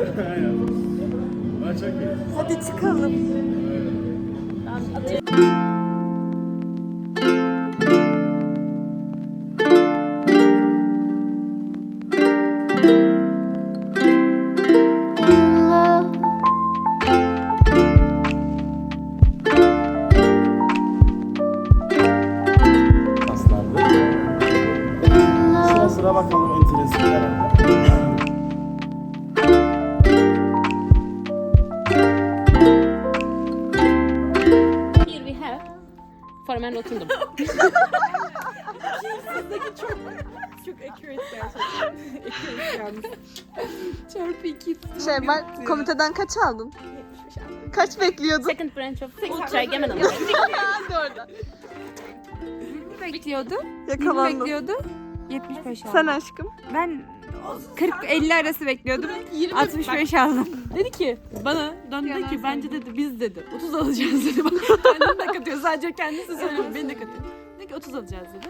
Aynen. Ama çok iyi. Hadi çıkalım. Aslandı. Çok accurate gerçekten. accurate. Çarpı iki. Şey ben komiteden kaç aldın? Kaç bekliyordun? Second branch of Trigeminal. Ben de orada. bekliyordu. Yakalandım. bekliyordu. 75 aldım. Sen aşkım. Ben 40-50 arası bekliyordum. 65 aldım. Dedi ki bana döndü dedi ki bence dedi biz dedi 30 alacağız dedi. Kendini de katıyor sadece kendisi söylüyor beni de katıyor. Dedi ki 30 alacağız dedi.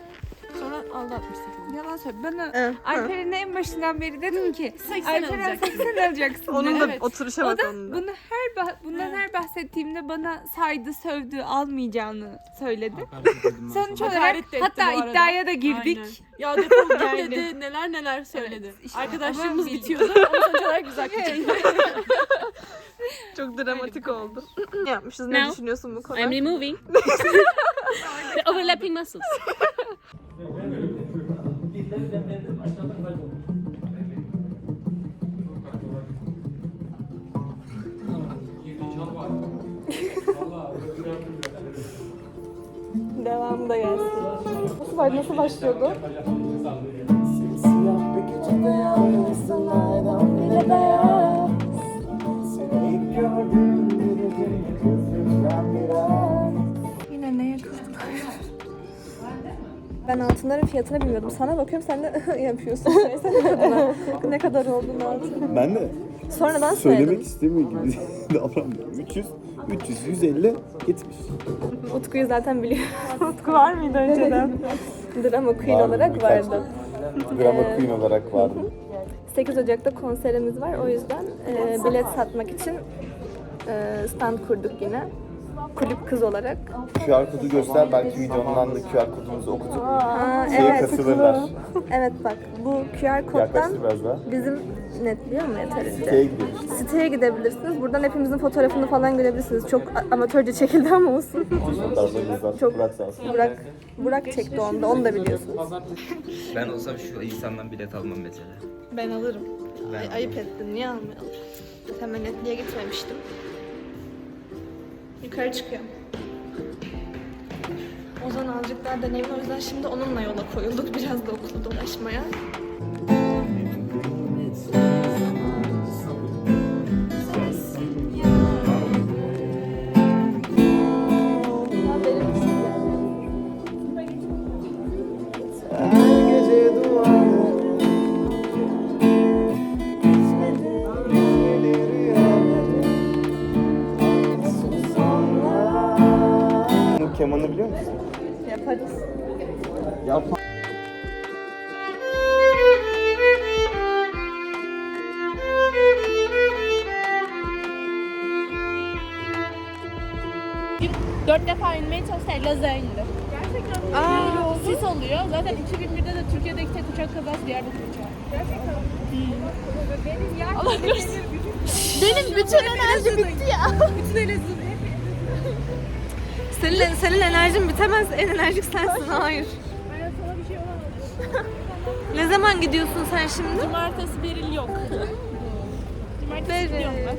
Sonra aldı 68. Yalan söyle. Bana Evet. Alper'in en başından beri dedim ki 80 Alperen alacaksın. 80 alacaksın. Onun da Evet. oturuşa O bak da onun da. bunu her bah- bundan her bahsettiğimde bana saydı, sövdü, almayacağını söyledi. Sonuç olarak Hakaret de etti hatta bu arada. iddiaya da girdik. Aynen. Ya defol git dedi neler neler söyledi. işte Arkadaşlarımız ama bitiyordu ama sonuç olarak güzel geçti. Çok dramatik oldu. Ne yapmışız? Ne Now, düşünüyorsun bu konuda? I'm removing the overlapping muscles. Devamı da gelsin. Nasıl, var, nasıl başlıyordu? Simsiyah bir gecede yalnızsın aydan bile beyaz Seni ilk gördüğüm yürüdüm küçükten biraz Ben altınların fiyatını bilmiyordum. Sana bakıyorum sen de yapıyorsun. Kadına. ne kadar olduğunu altın. Ben de Sonradan söylemek söyledim. istemiyor gibi davranmıyorum. 300, 300, 150, 70. Utku'yu zaten biliyor. Utku var mıydı önceden? Drama Queen Vardı, olarak birkaç- vardı. Drama Queen olarak vardı. 8 Ocak'ta konserimiz var. O yüzden e, bilet satmak için e, stand kurduk yine. Kulüp kız olarak. QR kodu göster belki videondan da QR kodumuzu okutup şeye evet. katılırlar. Evet bak bu QR koddan Yaklaştır biraz daha. bizim netliyor mu yeterince? Siteye gidiyoruz. Siteye gidebilirsiniz. Buradan hepimizin fotoğrafını falan görebilirsiniz. Çok a- amatörce çekildi ama olsun. Fotoğraflarımız var. Çok- Burak sağ olsun. Burak, Burak çekti onu da. Onu da biliyorsunuz. Ben olsam şu insandan bilet almam mesela. Ben alırım. Ben Ay- ayıp ettin. Niye almayalım? Hemen netliğe gitmemiştim. Yukarı çıkıyorum. Ozan azıcık daha deneyimli. O yüzden şimdi onunla yola koyulduk. Biraz da okulu dolaşmaya. Dört defa inmeye çalışsa Elazığ'a indi. Gerçekten Aa, Sis oluyor. Zaten 2001'de de Türkiye'deki tek uçak kazası Diyarbakır uçağı. Gerçekten Allah korusun. Benim bütün enerji bitti ya. bütün enerji. Senin, senin enerjin bitemez. En enerjik sensin. Hayır. Ben sana bir şey olamadı. Ne zaman gidiyorsun sen şimdi? Cumartesi Beril yok. Cumartesi gidiyorum ben.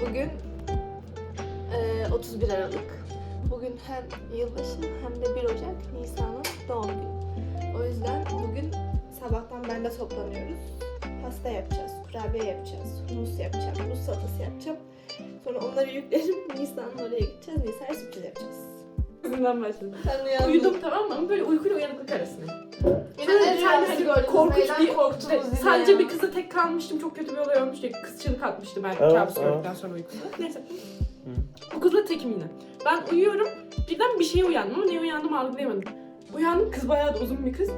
Bugün eee, 31 Aralık. Bugün hem yılbaşı hem de 1 Ocak Nisan'ın doğum günü. O yüzden bugün sabahtan ben de toplanıyoruz. Pasta yapacağız, kurabiye yapacağız, humus yapacağım, Rus salatası yapacağım. Sonra onları yüklerim, Nisan'ın oraya gideceğiz, Nisan'a sürpriz yapacağız. Kızından başladım. Sen uyandın. Uyudum tamam mı? Ama böyle uykuyla uyanıklık arasında. Yine en Kendisi gördünüz. korkunç bir korktunuz Sadece bir kızla tek kalmıştım. Çok kötü bir olay olmuş diye kız çığlık atmıştı ben Evet, kabus evet. gördükten sonra uykusunda. Neyse. Bu kızla tekim yine. Ben uyuyorum. Birden bir şeye uyandım ama neye uyandım algılayamadım. Uyandım kız bayağı da uzun bir kız.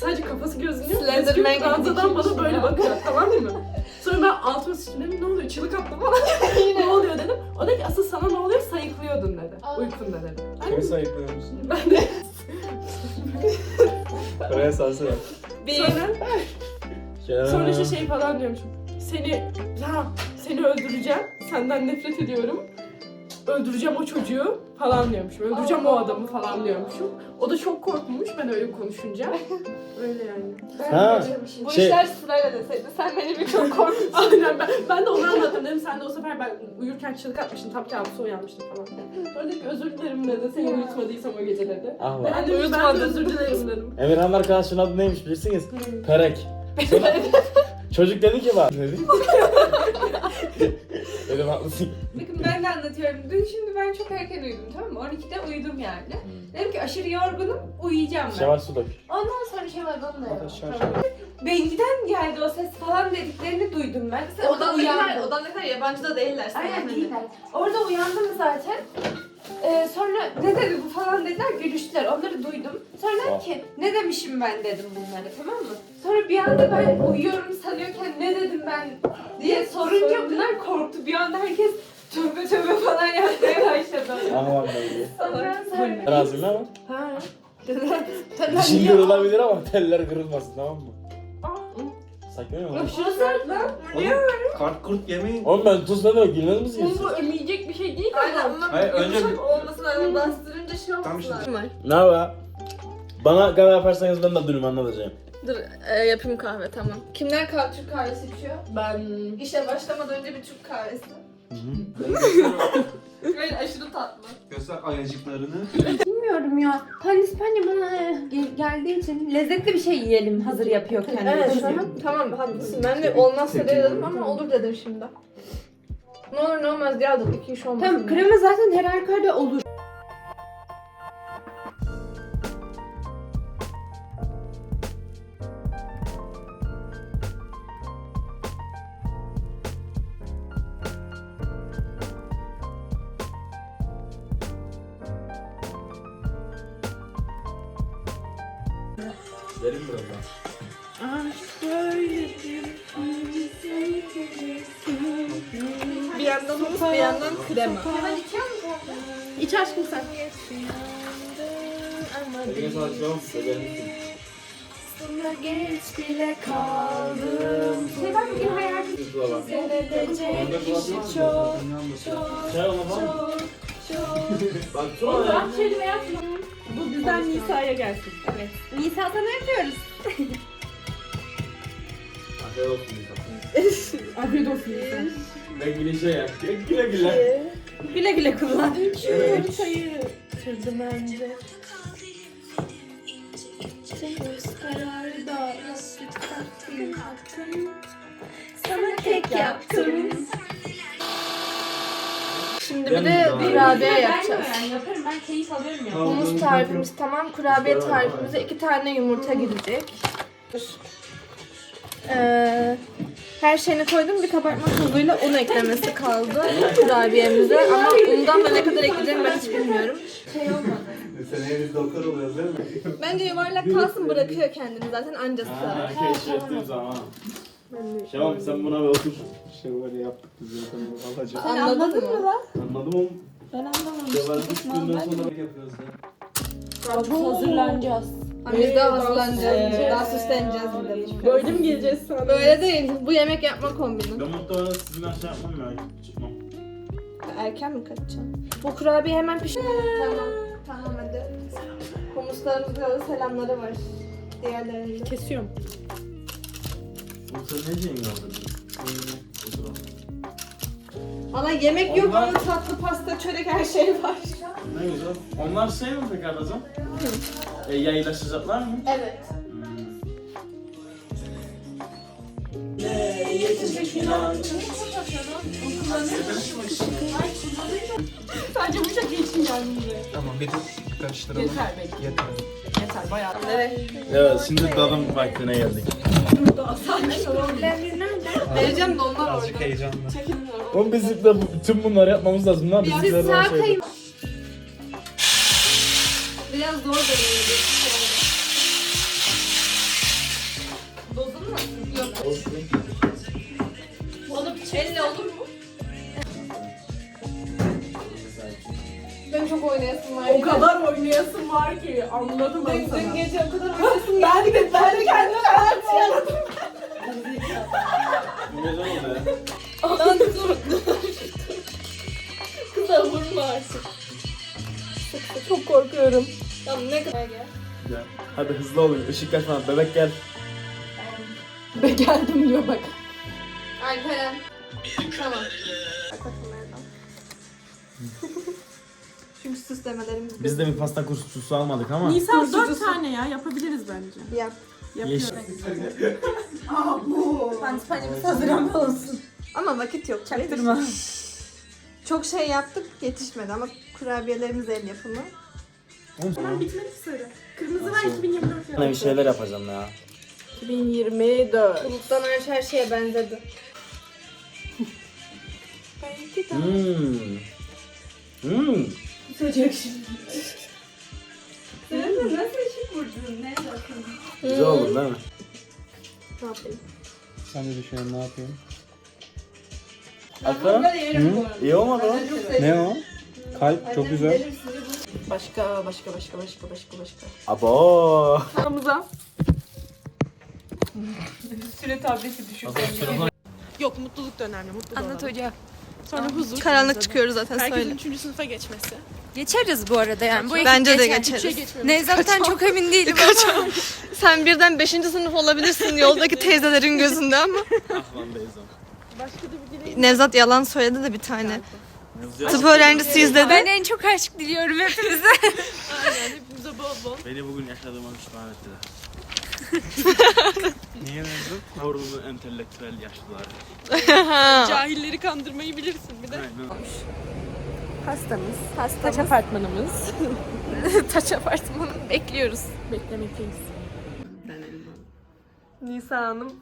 Sadece kafası gözüküyor. Slenderman ranzadan bana böyle ya. bakıyor tamam mı? Sonra ben altıma sıçtım dedim ne oluyor çığlık attım falan. ne oluyor dedim. O da ki asıl sana ne oluyor sayıklıyordun dedi. Uykunda dedi. Kimi sayıklıyormuşsun? ben de Oraya salsana. sonra, sonra işte şey falan diyormuşum. Seni ya seni öldüreceğim. Senden nefret ediyorum. Öldüreceğim o çocuğu falan diyormuşum. Öldüreceğim o adamı falan diyormuşum. O da çok korkmuş ben öyle konuşunca. Öyle yani. Ha, Bu Şey- işler sırayla deseydi sen beni bir çok korktun. Aynen ben, ben de onu anlattım dedim. Sen de o sefer ben uyurken çığlık atmıştın. Tam kabusa uyanmıştım falan. Sonra dedi ki özür dilerim dedi. Seni uyutmadıysam o gece dedi. Ah Ben de, ben de özür dilerim dedim. Emirhan arkadaşın adı neymiş bilirsiniz? Perek. Sonra çocuk dedi ki bak. Dedi. Dedim haklısın. Bakın ben de anlatıyorum. Dün şimdi ben çok erken uyudum tamam mı? 12'de uyudum yani. Dedim ki aşırı yorgunum uyuyacağım ben. Şevval su dök. Ondan sonra şey var bana da Bengiden geldi o ses falan dediklerini duydum ben. Sonra Odan ne kadar, odan ne kadar yabancı da değiller. Aynen değiller. Orada uyandım zaten. Ee, sonra ne dedi bu falan dediler gülüştüler onları duydum. Sonra dedim ki ne demişim ben dedim bunları tamam mı? Sonra bir anda ben uyuyorum sanıyorken ne dedim ben diye sorunca bunlar korktu. Bir anda herkes tövbe tövbe falan yapmaya başladı. Aman ben Ondan sonra Razıyım ama. Ha. Dişin kırılabilir ama teller kırılmasın tamam mı? Saklanıyor mu? Aşırı sert lan. Kart kurt yemeyin. Oğlum ben tuzla da gülmez misin? Oğlum bu emeyecek bir şey değil ki. Aynen ama Hayır, önce yumuşak olması lazım. Bastırınca şey Tam olması işte. Ne haber? Bana kahve yaparsanız ben de dünümü anlatacağım. Dur e, yapayım kahve tamam. Kimler kahve, Türk kahvesi içiyor? Ben İşe başlamadan önce bir Türk kahvesi. Böyle aşırı tatlı. Göster ayacıklarını. Bilmiyorum ya. Pandispanya bana gel- geldiği için lezzetli bir şey yiyelim hazır yapıyorken. Evet dedim. tamam. Tamam haklısın. Ben de olmazsa dedim ama olur dedim şimdi. Ne olur ne olmaz diye aldım. İki iş olmaz. Tamam krema zaten her halükarda olur. Verin biraz daha. Bir yandan humus bir yandan krema. İç aşkım sen. Eline sağlık canım. Severim. Şey ben bugün hayal Tuzla bak. Çay ona bak. Bak tuzla ya. bu bizden Nisa'ya gelsin. Evet. Nisa sana yapıyoruz. Afiyet olsun Nisa. Afiyet olsun Nisa. Ben gülüşe ya. Güle güle. Güle güle kullan. Çayı sürdüm önce. Sana kek yaptım. Şimdi bir de kurabiye Ben yapacağız. yani yaparım ben keyif alıyorum ya. Humus tarifimiz tamam. Kurabiye tarifimize iki tane yumurta girecek. Ee, her şeyini koydum. Bir kabartma tozuyla un eklemesi kaldı kurabiyemize. Ama undan da ne kadar ekleyeceğim ben hiç bilmiyorum. Seneye biz doktor oluyoruz değil mi? Bence yuvarlak kalsın bırakıyor kendini zaten anca sığar. Ha, keşfettiğim zaman. Şevval sen buna bir otur. Şey böyle yaptık biz zaten alacağız. Sen anladın mı lan? Anladım oğlum. Ben anlamadım. Şevval'in üç günden sonra yapıyoruz ya. Hazırlanacağız. Biz de hazırlanacağız. Daha süsleneceğiz bir de. Böyle mi geleceğiz sana? Böyle değil. Bu yemek yapma kombini. Ben muhtemelen sizin aşağı yapmam ya. Çıkmam. Erken mi kaçacaksın? Bu kurabiye hemen pişiyor. tamam. Tamam hadi. Humuslarımızda da selamları var. Diğerlerinde. Kesiyorum. Sen ne diyeyim. Valla yemek yok Onlar- ama tatlı pasta, çörek her şey var. Ne güzel. Onlar şey mi peki Arazan? E, yayılaşacaklar mı? Evet. Sadece bu mı? Tamam bir de karıştıralım. Yeter belki. Yeter. Yeter bayağı. Evet. Evet şimdi dadım vaktine geldik. Heyecan da onlar Azıcık orada. heyecanlı. Çekinmiyorum. Oğlum biz zipler bütün bunları yapmamız lazım lan. Biz Biz zipler. Biraz zor dönüyoruz. Ben çok oynayasım var. O kadar oynayasın var ki anladım ben Dün, sana. dün gece o kadar oynayasım Ben de ben de kendime anlatıyorum. Ne zaman oldu ya? Lan dur. Kıza vurma artık. Çok korkuyorum. Tamam ne kadar gel. Gel. Hadi hızlı olun. Işık kaç falan. Bebek gel. Be geldim diyor bak. Alperen. Tamam. Süslemelerimiz Biz de bir pasta kursu almadık ama. Nisan dört tane ya yapabiliriz bence. yap. Yeşil. Panspanyamız hazır ama olsun. Ama vakit yok. Çaktırma. Çok şey yaptık yetişmedi ama kurabiyelerimiz el yapımı. Tamam bitmedi sarı. Kırmızı var 2024 Ne bir şeyler yapacağım ya. 2024. Buluttan her, her şeye benzedi. Hmm. Hmm. Sıcak şimdi. Sen de nasıl ışık vurdun? Ne bakın? Güzel olur değil mi? Ne yapayım? Sen de düşün ne yapayım? Bu arada. İyi olmadı o. Ne o? Kalp çok güzel. Başka başka başka başka başka başka. Abo. Hamza. Süre tableti düşük. Yok mutluluk da önemli. Mutlu Anlat hocam. Sonra huzur. Karanlık çıkıyoruz zaten Herkesin söyle. üçüncü sınıfa geçmesi. Geçeriz bu arada yani. Bu ekip Bence de geçer. geçeriz. Üçe geçmemiz. Nevzat'tan çok emin değilim ama. Sen birden 5. sınıf olabilirsin yoldaki teyzelerin gözünde ama. Ahlan Beyzan. Başka da bir dileğim. Nevzat yalan söyledi de bir tane. Tıp öğrencisiyiz dedi. Ben en çok aşk diliyorum hepimize. Aynen hepimize bol bol. Beni bugün yaşadığıma pişman ettiler. Niye mezun? Ordunun entelektüel yaşlıları. Cahilleri kandırmayı bilirsin bir de. Aynen. Hastamız. Taş apartmanımız. Taç apartmanı bekliyoruz. Beklemekteyiz. Nisa Hanım.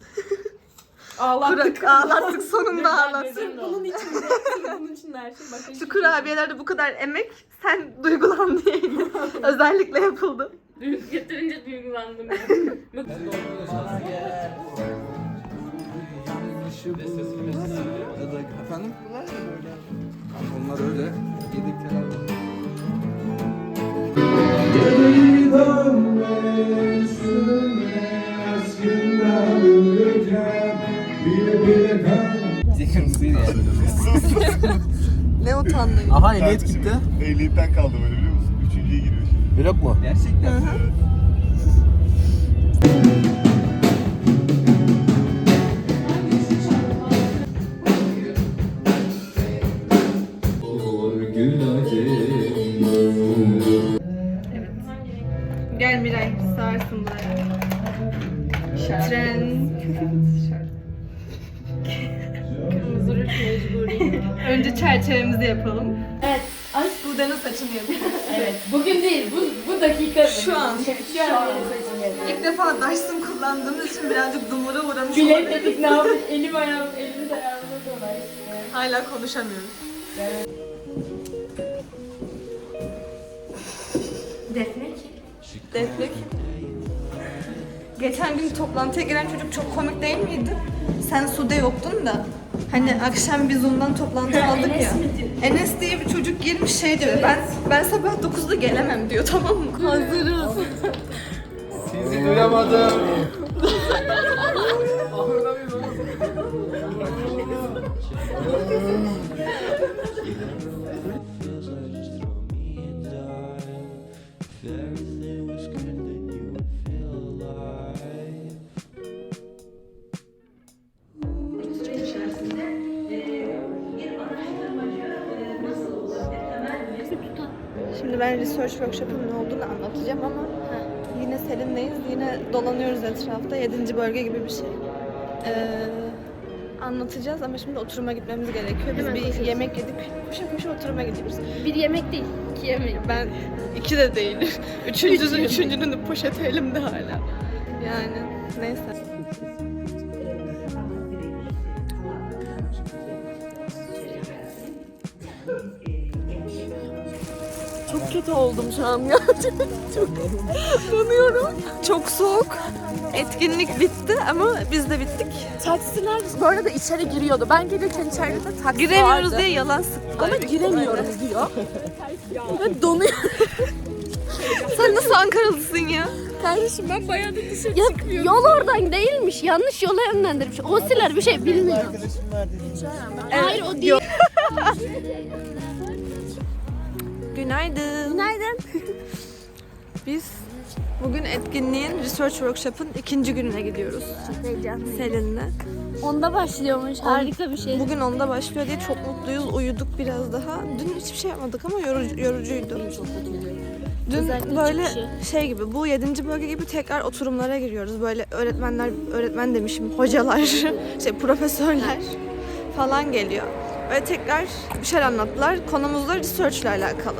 Ağlattık. Kurak ağlattık sonunda ağlattık. Bunun içinde. Bunun içinde her şey. Başka Şu kurabiyelerde bu kadar emek sen duygulan diye özellikle yapıldı. Getirince duygulandım. Efendim? Onlar öyle. Yedikler Ne utandın. Aha ehliyet gitti. Ehliyetten kaldım öyle biliyor musun? Üçüncüye giriyor şimdi. Vlog mu? Gerçekten. Gel Önce çerçevemizi yapalım. Evet. Ay Sude'nin saçını yapalım. Bugün değil. Bu, bu dakika. Şu an. Şu an. İlk defa Dyson kullandığımız için birazcık dumura uğramış olabilir. dedik ne yapayım? Elim ayağım, elimiz ayağımıza dolar. Hala konuşamıyoruz. Defne kim? Defne kim? Geçen gün toplantıya giren çocuk çok komik değil miydi? Sen Sude yoktun da. Hani akşam biz Zoom'dan toplantı aldık ya. Enes diye bir çocuk girmiş şey diyor. Ben ben sabah 9'da gelemem diyor tamam mı? Hazırız. Sizi duyamadım. ben research workshop'un ne olduğunu anlatacağım ama yine Selin'leyiz. Yine dolanıyoruz etrafta. Yedinci bölge gibi bir şey. Ee, anlatacağız ama şimdi oturuma gitmemiz gerekiyor. Biz bir yemek yedik. Koşa koşa oturuma gidiyoruz. Bir yemek değil, iki yemek. Ben iki de değilim. Üçüncünün, üçüncünün de poşeti elimde hala. Yani neyse. Çok kötü oldum şu an ya. çok yanıyorum. Çok soğuk. Etkinlik bitti ama biz de bittik. Taksiler bu arada içeri giriyordu. Ben gelirken içeride de taksi Giremiyoruz vardı. diye yalan sıktılar. Ama giremiyorum diyor. Ve donuyorum. Sen nasıl Ankaralısın ya? Kardeşim ben bayağı da dışarı ya, Yol oradan değilmiş. Yanlış yola yönlendirmiş. O siler bir şey bilmiyor. Hayır o değil. Günaydın. Günaydın. Biz bugün etkinliğin Research Workshop'ın ikinci gününe gidiyoruz. Heyecanlıyım. Selin'le. Onda başlıyormuş. Harika bir şey. Bugün onda başlıyor diye çok mutluyuz. Uyuduk biraz daha. Dün hiçbir şey yapmadık ama yorucu, yorucuydu. Dün Özellikle böyle çıkışı. şey gibi bu yedinci bölge gibi tekrar oturumlara giriyoruz. Böyle öğretmenler, öğretmen demişim, hocalar, şey profesörler falan geliyor. Böyle tekrar bir şeyler anlattılar. Konumuz da research ile alakalı.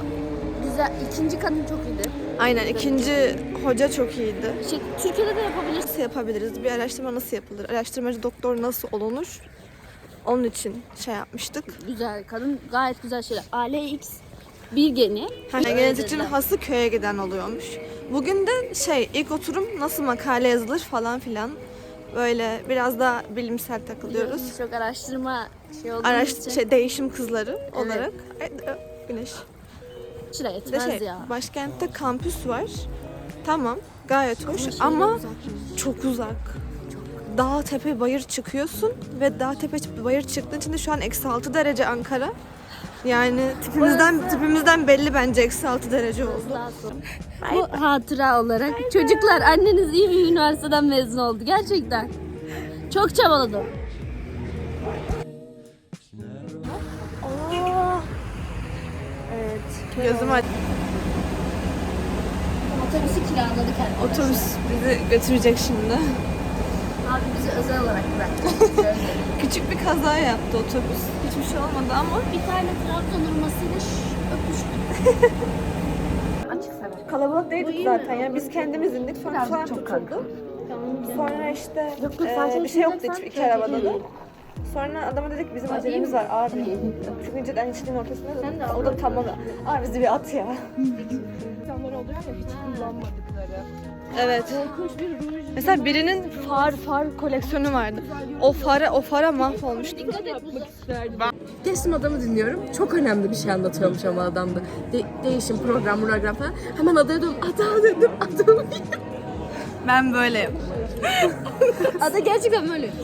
Güzel. İkinci kadın çok iyiydi. Aynen ikinci hoca çok iyiydi. Şey, Türkiye'de de yapabilirsin. Nasıl yapabiliriz? Bir araştırma nasıl yapılır? Araştırmacı doktor nasıl olunur? Onun için şey yapmıştık. Güzel. Kadın gayet güzel şeyler. ALX bir geni. Hani genetikçinin hası köye giden oluyormuş. Bugün de şey ilk oturum nasıl makale yazılır falan filan. Böyle biraz da bilimsel takılıyoruz. Biz Çok araştırma şey Araş için. şey değişim kızları olarak. Ay, ö, Güneş. Şuraya Bir de şey ya. başkentte kampüs var. Tamam gayet hoş Ama şey ama uzak. çok uzak. Dağ tepe bayır çıkıyorsun ve dağ tepe bayır çıktığın için de şu an eksi 6 derece Ankara. Yani tipimizden tipimizden belli bence eksi 6 derece oldu. Bu hatıra olarak. Çocuklar anneniz iyi bir üniversiteden mezun oldu. Gerçekten. Çok çabaladım. Evet. Gözüm aç. Otobüsü kiraladık arkadaşlar. Otobüs bizi götürecek şimdi. Abi bizi özel olarak bıraktı. Küçük bir kaza yaptı otobüs. Hiçbir şey olmadı ama bir tane Trabzon hurmasıyla öpüştük. Açık sever. kalabalık değildik zaten mi? ya. Biz kendimiz indik sonra sonra tutuldu. Sonra işte Yok, sadece bir şey yoktu hiç iki arabada da. Sonra adama dedik bizim acelemiz var abi. Çünkü önceden hiçliğin ortasında da. O da tamam. Abi bizi bir at ya. İnsanlar oluyor ya hiç kullanmadıkları. Evet. Mesela birinin far far koleksiyonu vardı. O fara o fara mahvolmuştu. Geçtim adamı dinliyorum. Çok önemli bir şey anlatıyormuş ama adam da. De- değişim, program, program falan. Hemen adaya döndüm. Ada dedim. Adamı Ben böyle. Ada gerçekten böyle.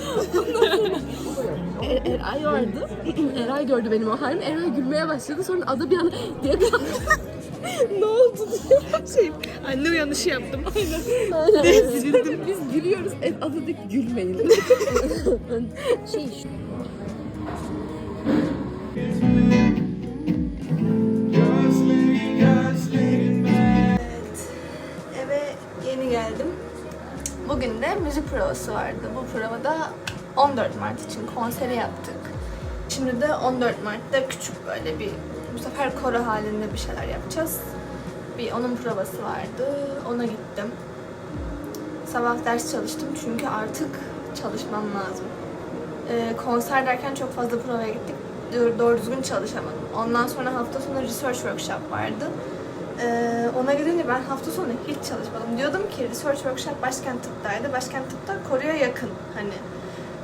Er- Eray vardı. Eray gördü benim o halimi. Eray gülmeye başladı. Sonra ada bir anda diye bir ne oldu diye şey anne uyanışı yaptım. Aynen. Biz gülüyoruz. E, ada ki gülmeyin. Şey şu. Eve yeni geldim. Bugün de müzik provası vardı. Bu provada 14 Mart için konseri yaptık. Şimdi de 14 Mart'ta küçük böyle bir bu sefer koro halinde bir şeyler yapacağız. Bir onun provası vardı. Ona gittim. Sabah ders çalıştım çünkü artık çalışmam lazım. Ee, konser derken çok fazla provaya gittik. Doğru, düzgün çalışamadım. Ondan sonra hafta sonu research workshop vardı. Ee, ona gidince ben hafta sonu hiç çalışmadım. Diyordum ki research workshop başkent tıptaydı. Başkent tıpta Kore'ye yakın hani.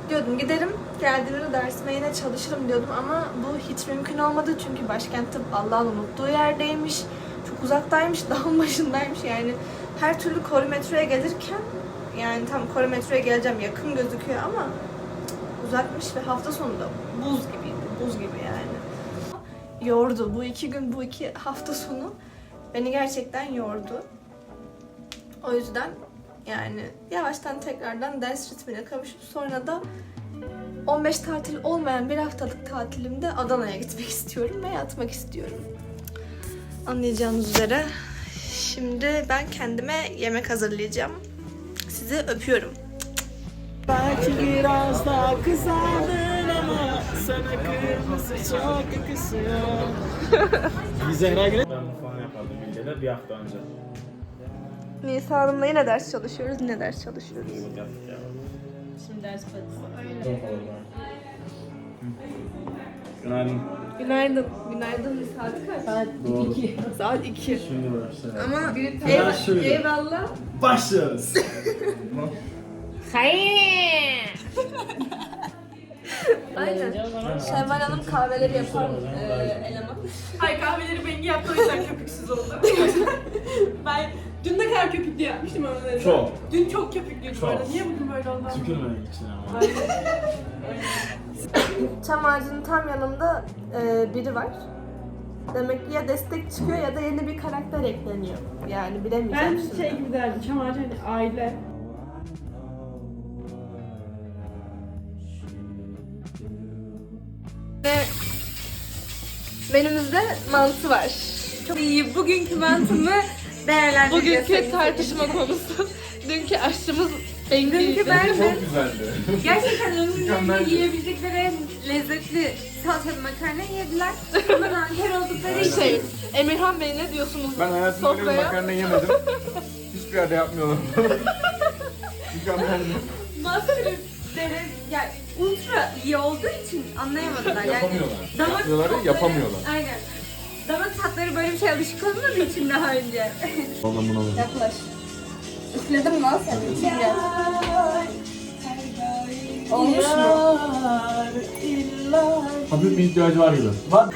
Diyordum giderim geldiğimde dersime yine çalışırım diyordum ama bu hiç mümkün olmadı çünkü başkent tıp Allah'ın unuttuğu yerdeymiş. Çok uzaktaymış, dağın başındaymış yani. Her türlü Kore metroya gelirken yani tam Kore metroya geleceğim yakın gözüküyor ama uzakmış ve hafta sonu da buz gibiydi, buz gibi yani. Yordu. Bu iki gün, bu iki hafta sonu beni gerçekten yordu. O yüzden yani yavaştan tekrardan ders ritmine kavuşup sonra da 15 tatil olmayan bir haftalık tatilimde Adana'ya gitmek istiyorum ve yatmak istiyorum. Anlayacağınız üzere şimdi ben kendime yemek hazırlayacağım. Sizi öpüyorum. Belki biraz daha kısaldın ama sana kırmızı çok yakışıyor. Zehra Güneş. Ben bu falan yapardım bilgeler bir hafta önce. Nisa Hanım'la yine ders çalışıyoruz. Yine ders çalışıyoruz. Yaptık ya. Şimdi ders patisi. Günaydın. Günaydın. Günaydın. Saat kaç? Saat 2. Saat 2. Şimdi başlayalım. Ama Hemen eyv- şöyle. eyvallah. Başlıyoruz. Aynen. Şevval Hanım kahveleri yapan e, eleman. Hayır kahveleri Bengi yaptı o yüzden köpüksüz oldu. ben dün ne kadar köpüklü yapmıştım onları. Çok. Dün çok köpüklüydü bu Çok. arada. Niye bugün böyle oldu? Tükürmemek için ama. Çam ağacının tam yanında e, biri var. Demek ki ya destek çıkıyor ya da yeni bir karakter ekleniyor. Yani bilemeyeceğim Ben şimdi. şey gibi derdim. Çam ağacı hani aile. Ve menümüzde mantı var. Çok iyi. Bugünkü mantımı değerlendireceğiz. Bugünkü tartışma konusu. Dünkü aşçımız Dünkü ben de güzeldi. Gerçekten ömrümde yiyebilecekleri en lezzetli salçalı makarna yediler. Ama nanker oldukları için. şey. Emirhan Bey ne diyorsunuz? Ben hayatımda öyle bir Sofraya. makarna yemedim. Hiçbir yerde yapmıyorlar. Mükemmeldi. Dere, yani ultra iyi olduğu için anlayamadılar. Yani Yapamıyorlar. damak Yapıyorlar ya, tatları- yapamıyorlar. Aynen. Damak tatları böyle bir şey alışık olmadığı için daha önce. Oğlum buna bak. Yaklaş. Üfledim lan sen. Gel. Olmuş mu? Hafif bir ihtiyacı var gibi. Var.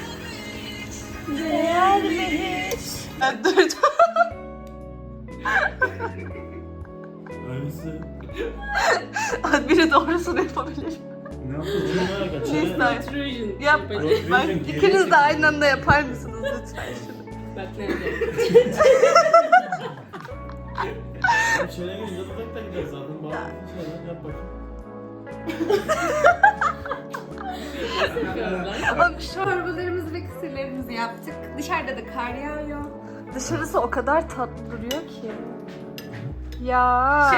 Ben durdum. Aynısı. Biri doğrusunu yapabilir. Ne yapıyorsun? Neyse. Trojan. Yap. Bak ikiniz de aynı anda yapar mısınız lütfen şunu? Bak nerede? Da gider zaten. Bağlı şeyler yap bakayım. Çorbalarımızı ve kısırlarımızı yaptık. Dışarıda da kar yağıyor. dışarısı o kadar tatlı duruyor ki. Ya.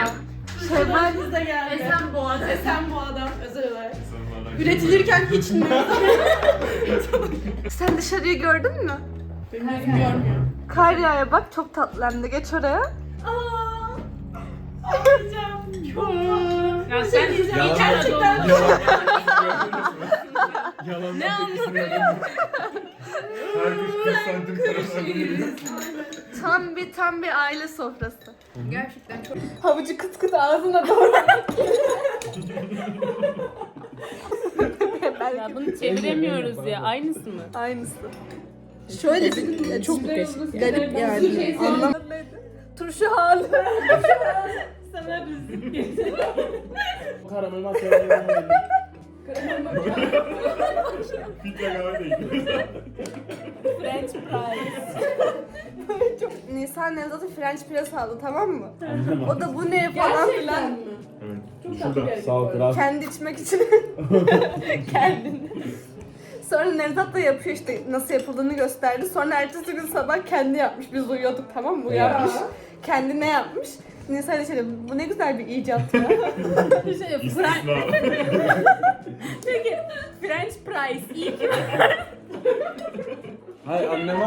Şevval Biz de geldi. Esenboğa, Esenboğa'dan özel olarak. Üretilirken hiç mi? sen dışarıyı gördün mü? Benim gözüm görmüyor. Kar yağıyor bak çok tatlı hem de geç oraya. Ya sen gerçekten Yalan. Ne anladın? Her gün 40 santim parası ödüyorum. Tam bir tam bir aile sofrası. Gerçekten çok. Havucu kıt kıt ağzına doğru. Ya bunu çeviremiyoruz ya. Aynısı mı? Aynısı. Şöyle bir çok garip yani. Anlam Turşu hali. Karamel makyajı Filtre kahve. French fries. Nisan Nevzat'ı French press aldı tamam mı? O da bu ne falan filan. Evet. Şurada. Sağ ol kral. Kendi içmek için. Kendini. Sonra Nevzat da yapıyor işte nasıl yapıldığını gösterdi. Sonra ertesi gün sabah kendi yapmış. Biz uyuyorduk tamam mı? Uyanmış. Kendi ne yapmış? Nisan da şey dedi, bu ne güzel bir icat ya. İstisna. French fries. İyi ki Hayır anneme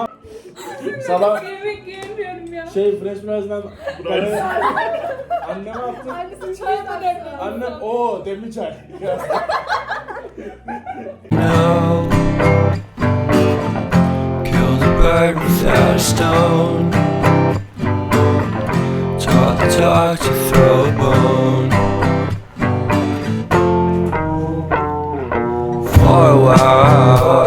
sabah yemek yiyemiyorum ya. şey French fries'den anneme attım. Annem o demli çay. Killed a bird without a stone. Taught the dog to throw a bone. For a while,